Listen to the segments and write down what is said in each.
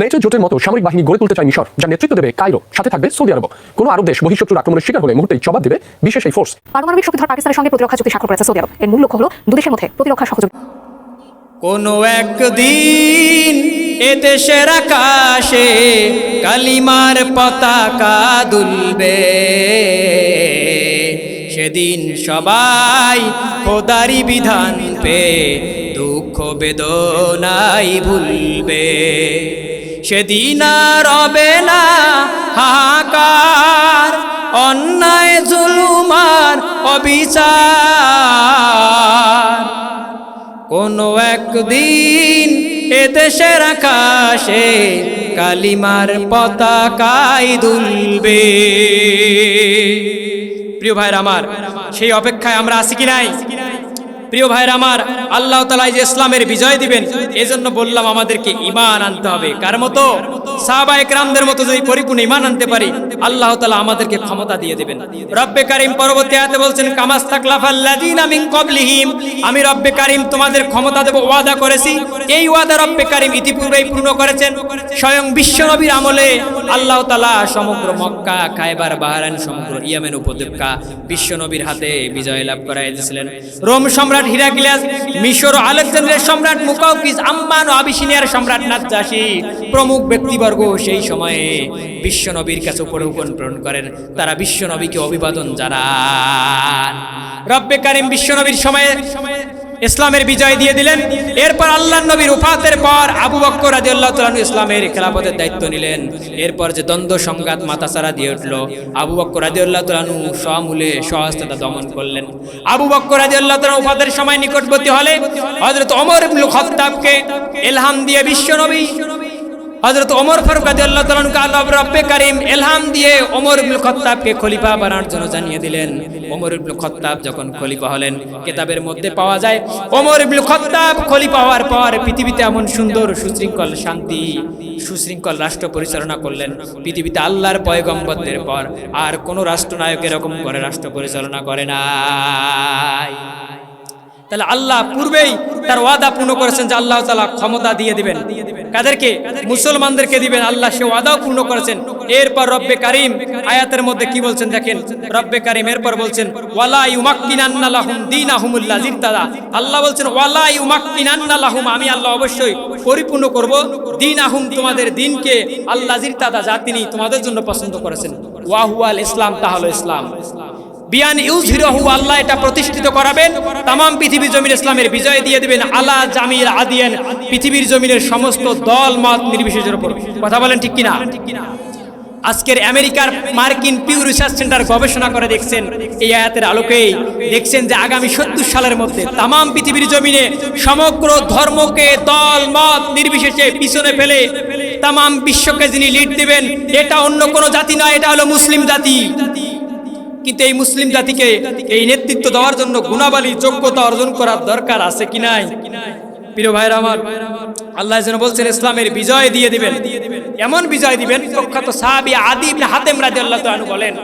NATO জোটের মতো সামরিক বাহিনী গড়ে তুলতে চায় মিশর যার নেতৃত্ব দেবে কায়রো সাথে থাকবে সৌদি আরব কোনো আরব দেশ বহিঃশত্রুর আক্রমণের শিকার হলে মুহূর্তেই জবাব দেবে বিশেষ এই ফোর্স পারমাণবিক শক্তিধর পাকিস্তানের সঙ্গে প্রতিরক্ষা চুক্তি স্বাক্ষর করেছে সৌদি আরব। এর মূল লক্ষ্য হলো দুদেশের মধ্যে প্রতিরক্ষা সহযোগিতা কোনো একদিন এ দেশের আকাশে কালিমার পতাকা দুলবে। সেদিন সবাই খোদারি বিধান পে দুঃখ বেদনাই ভুলবে। সেদিন আর হবে না হাহাকার, অন্যায় জুলুমার অবিচার। কোনো একদিন এদেশের আকাশে কালিমার পতাকাই দুলবে। প্রিয় ভাইয়ের আমার, সেই অপেক্ষায় আমরা আছি কি নাই? প্রিয় ভাইয়ের আমার, আল্লাহ তালা যে ইসলামের বিজয় দিবেন, এজন্য বললাম আমাদেরকে ইমান আনতে হবে। কার মতো? সাহাবায়ে রামদের মতো যদি পরিপূর্ণ ইমান আনতে পারি, আল্লাহ তালা আমাদেরকে ক্ষমতা দিয়ে দিবেন। রব্বে কারিম পরবর্তী আয়াতে বলছেন কামাস মিন ক্বাবলিহিম। আমি রব্বে কারিম তোমাদের ক্ষমতা দেব, ওয়াদা করেছি। এই ওয়াদা রব্বে কারিম ইতিপূর্বেই পূর্ণ করেছেন। স্বয়ং বিশ্বনবীর আমলে আল্লাহ তালা সমগ্র মক্কা, খায়বার বাহারান সমগ্র ইয়ামেন উপত্যকা বিশ্বনবীর হাতে বিজয় লাভ করাই দিয়েছিলেন। রোম সম্রাট হিরাক্লিয়াস, মিশর ও আলেকজান্ডারের সম্রাট মুকাউকিস আম্মান ও আবিসিনিয়ার সম্রাট নাজ্জাশি প্রমুখ ব্যক্তিবর্গ সেই সময়ে বিশ্বনবীর কাছে উপরোপণ প্রেরণ করেন। তারা বিশ্বনবীকে অভিবাদন জানান। রব্বে কারিম বিশ্বনবীর সময়ে ইসলামের বিজয় দিয়ে দিলেন। এরপর আল্লাহ নবীর উফাতের পর আবু বক্কর রাজি আল্লাহ তালু ইসলামের খেলাফতের দায়িত্ব নিলেন। এরপর যে দ্বন্দ্ব, সংঘাত মাতাসারা দিয়ে উঠল, আবু বক্কর রাজি আল্লাহ তালু সমূলে সহস্ততা দমন করলেন। আবু বক্কর রাজি আল্লাহ তালু উফাতের সময় নিকটবর্তী হলে হজরত অমর খতাবকে এলহাম দিয়ে বিশ্ব বিশ্বনবী হযরত ওমর ফারুক রাদিয়াল্লাহু তাআলা কে আল্লাহ রব্বে কারীম ইলহাম দিয়ে ওমর ইবনে খাত্তাবকে খলিফা বানানোর জন্য জানিয়ে দিলেন। ওমর ইবনে খাত্তাব যখন খলিফা হলেন, কেতাবের মধ্যে পাওয়া যায়, ওমর ইবনে খাত্তাব খলিফা হওয়ার পর পৃথিবীতে এমন সুন্দর সুশৃঙ্খল শান্তি, সুশৃঙ্খল রাষ্ট্র পরিচালনা করলেন। পৃথিবীতে আল্লাহর পয়গম্বরদের পর আর কোন রাষ্ট্রনায়ক এরকম করে রাষ্ট্র পরিচালনা করে নাই। তাহলে আল্লাহ পূর্বেই তার ওয়াদা পূর্ণ করেছেন যে আল্লাহ তালা ক্ষমতা দিয়ে দিবেন। কাদেরকে? মুসলমানদেরকে দিবেন। আল্লাহ সে ওয়াদাও পূর্ণ করেছেন। এরপর রব্বে কারিম আয়াতের মধ্যে কি বলছেন দেখেন? রব্বে কারিম এরপর বলছেন, ওয়ালা ইউমাক্কিনান্না লাহুম দীনাহুমুল্লাহ জিরতাদা আল্লাহ বলছেন, ওয়ালা ইউমাক্কিনান্না লাহুম। আমি আল্লাহ অবশ্যই পরিপূর্ণ করব। দীনাহুম তোমাদের দিনকে আল্লাহ জিরতাদা যা তিনি তোমাদের জন্য পছন্দ করেছেন। ওয়াহুয়াল ইসলাম, তাহলে ইসলাম। বিয়ান ইউজহিরহু আল্লাহ এটা প্রতিষ্ঠিত করাবেন। তামাম পৃথিবীর জমিন ইসলামের বিজয় দিয়ে দেবেন। আলা জামিল আদিয়ান, পৃথিবীর জমিনের সমস্ত দল, মত নির্বিশেষের উপর। কথা বলেন ঠিক কিনা? আজকের আমেরিকার মার্কিন পিউ রিসার্চ সেন্টার গবেষণা করে দেখছেন, এই আয়াতের আলোকেই দেখছেন যে আগামী সত্তর সালের মধ্যে তামাম পৃথিবীর জমিনে সমগ্র ধর্মকে, দল, মত নির্বিশেষে পিছনে ফেলে তামাম বিশ্বকে যিনি লিড দিবেন, এটা অন্য কোনো জাতি নয়, এটা হলো মুসলিম জাতি। কিন্তু এই মুসলিম জাতিকে এই নেতৃত্ব দেওয়ার জন্য গুণাবলী, যোগ্যতা অর্জন করার দরকার আছে কি নাই? প্রিয় ভাইরা আমার, আল্লাহ যেন বলছেন, ইসলামের বিজয় দিয়ে দিবেন। এমন বিজয় দিবেন, প্রখ্যাত সাহাবি আদি হাতেম রাদিয়াল্লাহু তাআলা বলেন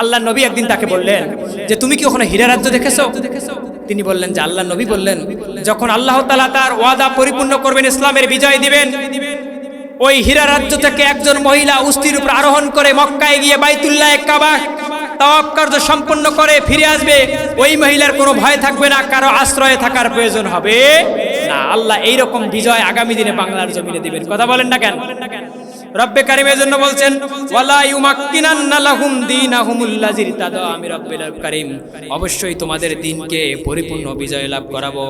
আল্লাহ নবী একদিন তাকে বললেন যে, তুমি কি ওখানে হীরা রাজ্য দেখেছ? তিনি বললেন যে আল্লাহ নবী বললেন, যখন আল্লাহ তাআলা তার ওয়াদা পরিপূর্ণ করবেন, ইসলামের বিজয় দিবেন, ওই হীরা রাজ্য থেকে একজন মহিলা উস্তির উপর আরোহণ করে মক্কায় গিয়ে বাইতুল্লাহ কাবা তাওয়াব কার্য সম্পন্ন করে ফিরে আসবে, ওই মহিলার কোনো ভয় থাকবে না, কারও আশ্রয়ে থাকার প্রয়োজন হবে না। আল্লাহ এই রকম বিজয় আগামী দিনে বাংলার জমিনে দিবেন। কথা বলেন না কেন? রব্বে কারিমের জন্য বলছেন, ওয়ালা ইউমাক্কিনান্না লাহুম দীনাহুমুল্লাযী তাদা আমি রব্বুল কারীম, অবশ্যই তোমাদের দ্বীনকে পরিপূর্ণ বিজয় লাভ করাবো।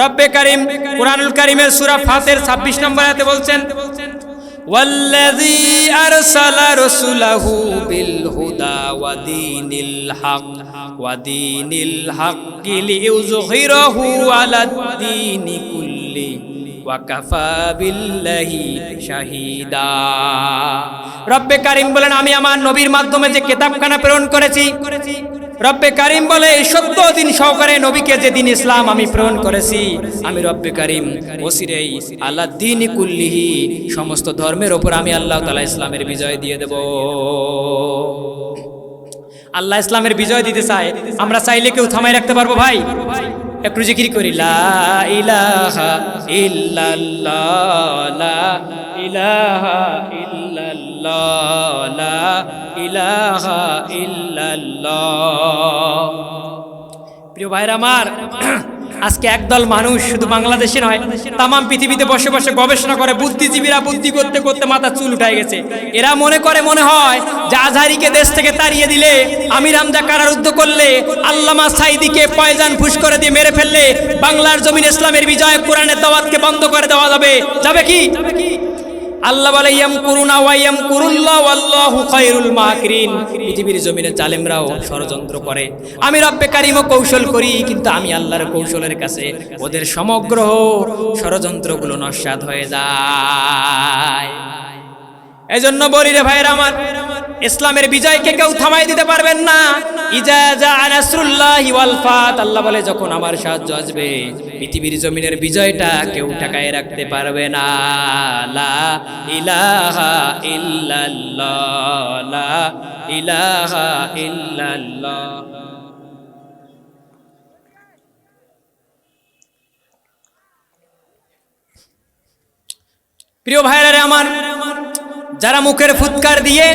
রব্বে কারীম, কুরআনুল কারীমের সূরা ফাতের 26 নম্বর আয়াতে বলছেন, ওয়াল্লাযী আরসালা রাসূলাহু বিল হুদা ودين الحق ودين الحق ليظهره على الدين كله ওয়াকাফা বিল্লাহি শাহিদা রব্বে কারিম বলেন আমি আমার নবীর মাধ্যমে যে কিতাবখানা প্রেরণ করেছি রব্বে কারিম বলে এই সত্য দিন সহকারে নবীকে যে দিন ইসলাম আমি প্রেরণ করেছি আমি রব্বে কারিম ওসিরেই আল্লাহ দিন কুল্লিহি সমস্ত ধর্মের ওপর আমি আল্লাহ তালা ইসলামের বিজয় দিয়ে দেব আল্লাহ ইসলামের বিজয় দিতে চায়, আমরা চাইলে কেউ থামাই রাখতে পারব ভাই? একটু জিকির করি, লা ইলাহা লা লা ইলাহা প্রিয় ভাইরা আমার আজকে একদল মানুষ শুধু বাংলাদেশে নয়, তামাম পৃথিবীতে বসে বসে গবেষণা করে, বুদ্ধিজীবীরা বুদ্ধি করতে করতে মাথা চুল উঠে গেছে। এরা মনে করে, মনে হয়, যে আজহারিকে দেশ থেকে তাড়িয়ে দিলে, আমির হামজা কারারুদ্ধ করলে, আল্লামা সাইদিকে পয়জান ফুস করে দিয়ে মেরে ফেললে, বাংলার জমিন ইসলামের বিজয় কোরআনের দাওয়াতকে বন্ধ করে দেওয়া যাবে। যাবে কি? আল্লাহ বলে ইয়াম করুনা ওয়াইয়াম কুরুল্লাহ আল্লাহু খায়রুল মাকিরিন। পৃথিবীর জমিনে জালেমরাও ষড়যন্ত্র করে। আমি রব্বে কারিমও কৌশল করি, কিন্তু আমি আল্লাহর কৌশলের কাছে ওদের সমগ্র ষড়যন্ত্রগুলো নস্বাদ হয়ে যায়। এজন্য বলি রে ভাইরা আমার ইসলামের বিজয়কে কেউ থামাই দিতে পারবেন না। আল্লাহ বলে, যখন আমার সাহায্য আসবে, পৃথিবীর জমিনের বিজয়টা কেউ ঠেকায় রাখতে পারবে না। লা ইলাহা ইল্লাল্লাহ, লা ইলাহা ইল্লাল্লাহ। প্রিয় ভাইরা আমার, যারা মুখের ফুৎকার দিয়ে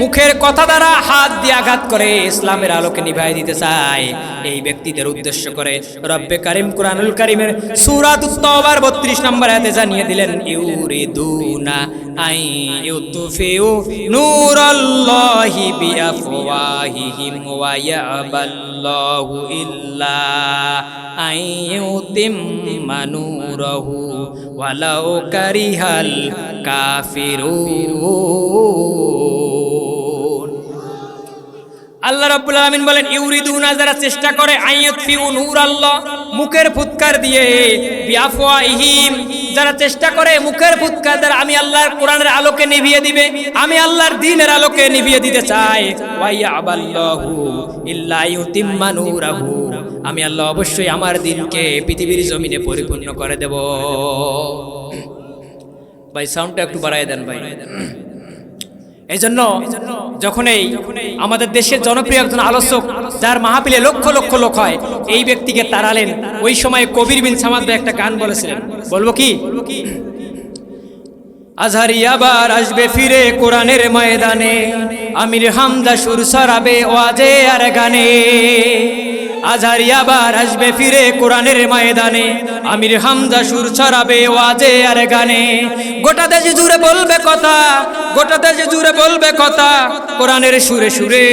মুখের কথা দ্বারা হাত দিয়ে আঘাত করে ইসলামের আলোকে নিভাই দিতে চায়। এই ব্যক্তিদের উদ্দেশ্য করে রব্বে কারিম কুরআনুল কারিমের সূরাত তাওবার 32 নম্বর আয়াতে জানিয়ে দিলেন, ইউরিদুনা আই ইউতফিউ নূরাল্লাহি বিআফওয়াহিহিম ওয়া ইয়াবাল্লাহু ইল্লা আই ইউতিম্মা নূরাহু ওয়ালাউ কারিহাল কাফিরুন। আল্লাহ রাব্বুল আলামিন বলেন, ইউরিদুনা, যারা চেষ্টা করে, আইয়ুতফিউ নূর আল্লাহ মুখের ফুৎকার দিয়ে বিআফওয়াহিম যারা চেষ্টা করে, মুখের ফুৎকার দ্বারা আমি আল্লাহর কোরআনের আলোকে নিভিয়ে দিবে, আমি আল্লাহর দ্বীনের আলোকে নিভিয়ে দিতে চাই। ওয়াইয়া ইল্লা ইউতিম্মা নূরাহু, আমি আল্লাহ অবশ্যই আমার দিনকে পৃথিবীর জমিনে পরিপূর্ণ করে দেব। ভাই সাউন্ডটা একটু বাড়াই দেন, ভাই। এই জন্য যখন এই আমাদের দেশের জনপ্রিয় একজন আলোচক, যার মাহফিলে লক্ষ লক্ষ লোক হয়, এই ব্যক্তিকে তাড়ালেন। ওই সময় কবির বিন সামাদ একটা গান বলেছিলেন। বলব কি? আজহারি আবার আসবে ফিরে কোরআনের ময়দানে, আমির হামদা সুর সরাবে ওয়াজে আর গানে। আজহারি আবার আসবে ফিরে কোরআনের ময়দানে। আমির হামদা সুর ছড়াবে ওয়াজে আর গানে। গোটা দেশে জুড়ে বলবে কথা, গোটা দেশে জুড়ে বলবে কথা। কোরআনের সুরে সুরে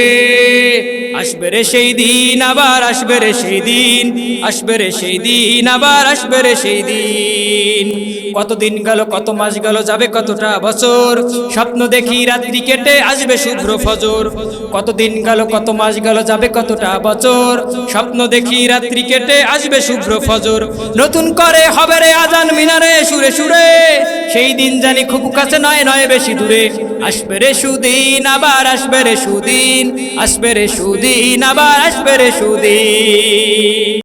আসবে রে সেই দিন, আবার আসবে রে সেই দিন, আসবে রে সেই দিন, আবার আসবে রে সেই দিন। কতদিন গেল, কত মাস গেল, যাবে কতটা বছর? স্বপ্ন দেখি রাত্রি কেটে আসবে শুভ্র ফজর। কতদিন গেল, কত মাস গেল, যাবে কতটা বছর? স্বপ্ন দেখি রাত্রি কেটে আসবে শুভ্র ফজর। নতুন করে হবে রে আজান মিনারে, সুরে সুরে। সেই দিন জানি খুব কাছে নয় নয় বেশি দূরে। আসবে রে সুদিন, আবার আসবে রে সুদিন। আসবে রে সুদিন, আবার আসবে রে সুদিন।